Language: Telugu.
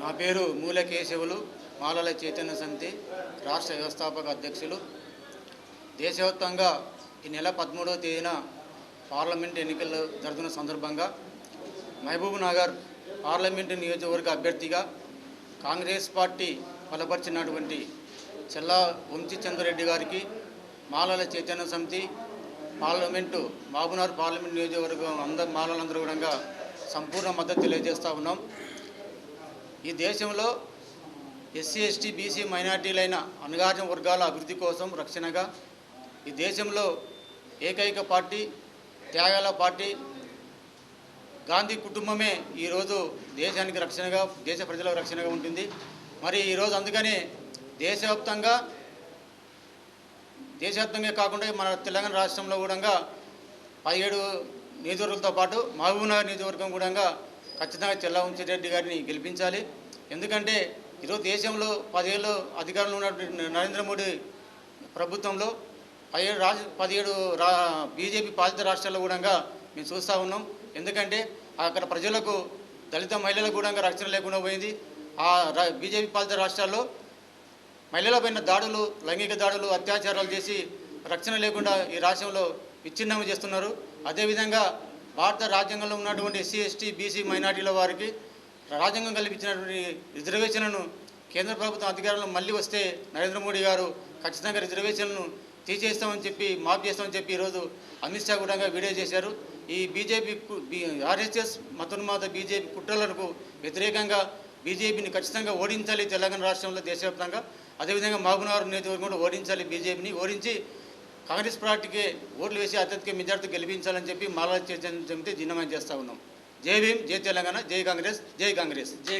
నా పేరు మూల కేశవులు మాలల చైతన్య సమితి రాష్ట్ర వ్యవస్థాపక అధ్యక్షులు. దేశవ్యాప్తంగా ఈ నెల పదమూడవ తేదీన పార్లమెంట్ ఎన్నికలు జరుగుతున్న సందర్భంగా మహబూబ్ నగర్ పార్లమెంటు నియోజకవర్గ అభ్యర్థిగా కాంగ్రెస్ పార్టీ బలపరిచినటువంటి చెల్లా వంశీ చంద్రరెడ్డి గారికి మాలల చైతన్య సమితి పార్లమెంటు మహబూబ్నగర్ పార్లమెంట్ నియోజకవర్గం అందరు మాలలందరూ కూడా సంపూర్ణ మద్దతు తెలియజేస్తూ ఉన్నాం. ఈ దేశంలో ఎస్సీ ఎస్టీ బీసీ మైనార్టీలైన అణగారిన వర్గాల అభివృద్ధి కోసం రక్షణగా ఈ దేశంలో ఏకైక పార్టీ త్యాగాల పార్టీ గాంధీ కుటుంబమే ఈరోజు దేశానికి రక్షణగా దేశ ప్రజలకు రక్షణగా ఉంటుంది. మరి ఈరోజు అందుకని దేశవ్యాప్తంగా దేశవ్యాప్తంగా కాకుండా మన తెలంగాణ రాష్ట్రంలో కూడా పదిహేడు నియోజకవర్గాలతో పాటు మహబూబ్నగర్ నియోజకవర్గం కూడా ఖచ్చితంగా చెల్లా ఉంచిరెడ్డి గారిని గెలిపించాలి. ఎందుకంటే ఈరోజు దేశంలో పదిహేళ్ళు అధికారంలో ఉన్నటువంటి నరేంద్ర మోడీ ప్రభుత్వంలో పదిహేడు రాజ పదిహేడు రా బీజేపీ పాలిత రాష్ట్రాల్లో కూడా మేము చూస్తూ ఉన్నాం. ఎందుకంటే అక్కడ ప్రజలకు దళిత మహిళలకు కూడా రక్షణ లేకుండా పోయింది. ఆ బీజేపీ పాలిత రాష్ట్రాల్లో మహిళలపైన దాడులు లైంగిక దాడులు అత్యాచారాలు చేసి రక్షణ లేకుండా ఈ రాష్ట్రంలో విచ్ఛిన్నం చేస్తున్నారు. అదేవిధంగా భారత రాజ్యాంగంలో ఉన్నటువంటి ఎస్సీ ఎస్టీ బీసీ మైనార్టీల వారికి రాజ్యాంగం కల్పించినటువంటి రిజర్వేషన్లను కేంద్ర ప్రభుత్వం అధికారంలో మళ్ళీ వస్తే నరేంద్ర మోడీ గారు ఖచ్చితంగా రిజర్వేషన్లను తీసేస్తామని చెప్పి మాఫ్ చేస్తామని చెప్పి ఈరోజు అమిత్ షా కూడా వీడియో చేశారు. ఈ బీజేపీ ఆర్ఎస్ఎస్ మతోన్మాత బీజేపీ కుట్రలకు వ్యతిరేకంగా బీజేపీని ఖచ్చితంగా ఓడించాలి తెలంగాణ రాష్ట్రంలో దేశవ్యాప్తంగా. అదేవిధంగా మహబూబ్నగర్ నియోజకవర్గంలో ఓడించాలి బీజేపీని. ఓడించి కాంగ్రెస్ పార్టీకి ఓట్లు వేసి అత్యధిక మెజార్టీ గెలిపించాలని చెప్పి మాలా చర్చ సమితి దినమని చేస్తూ ఉన్నాం. జై భీమ్ జై తెలంగాణ జై కాంగ్రెస్ జై కాంగ్రెస్. జై